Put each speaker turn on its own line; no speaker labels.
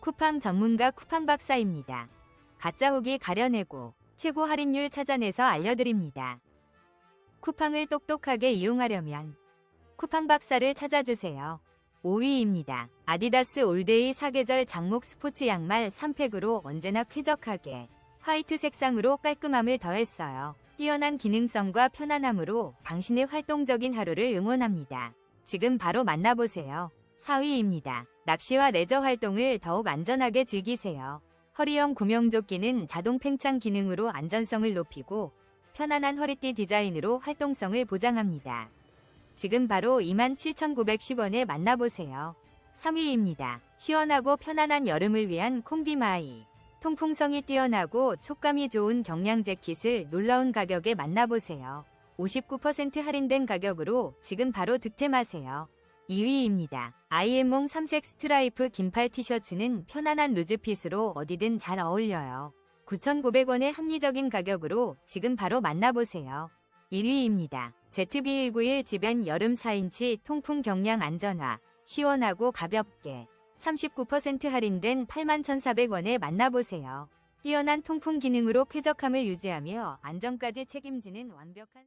쿠팡 전문가 쿠팡 박사입니다. 가짜 후기 가려내고 최고 할인율 찾아내서 알려드립니다. 쿠팡을 똑똑하게 이용하려면 쿠팡 박사를 찾아주세요. 5위입니다. 아디다스 올데이 사계절 장목 스포츠 양말 3팩으로 언제나 쾌적하게 화이트 색상으로 깔끔함을 더했어요. 뛰어난 기능성과 편안함으로 당신의 활동적인 하루를 응원합니다. 지금 바로 만나보세요. 4위입니다. 낚시와 레저 활동을 더욱 안전하게 즐기세요. 허리형 구명조끼는 자동 팽창 기능으로 안전성을 높이고 편안한 허리띠 디자인으로 활동성을 보장합니다. 지금 바로 27,910원에 만나보세요. 3위입니다. 시원하고 편안한 여름을 위한 콤비마이. 통풍성이 뛰어나고 촉감이 좋은 경량 재킷을 놀라운 가격에 만나보세요. 59% 할인된 가격으로 지금 바로 득템하세요. 2위입니다. 아이엠몽 3색 스트라이프 긴팔 티셔츠는 편안한 루즈핏으로 어디든 잘 어울려요. 9,900원의 합리적인 가격으로 지금 바로 만나보세요. 1위입니다. ZB191 지변 여름 4인치 통풍 경량 안전화, 시원하고 가볍게 39% 할인된 81,400원에 만나보세요. 뛰어난 통풍 기능으로 쾌적함을 유지하며 안전까지 책임지는 완벽한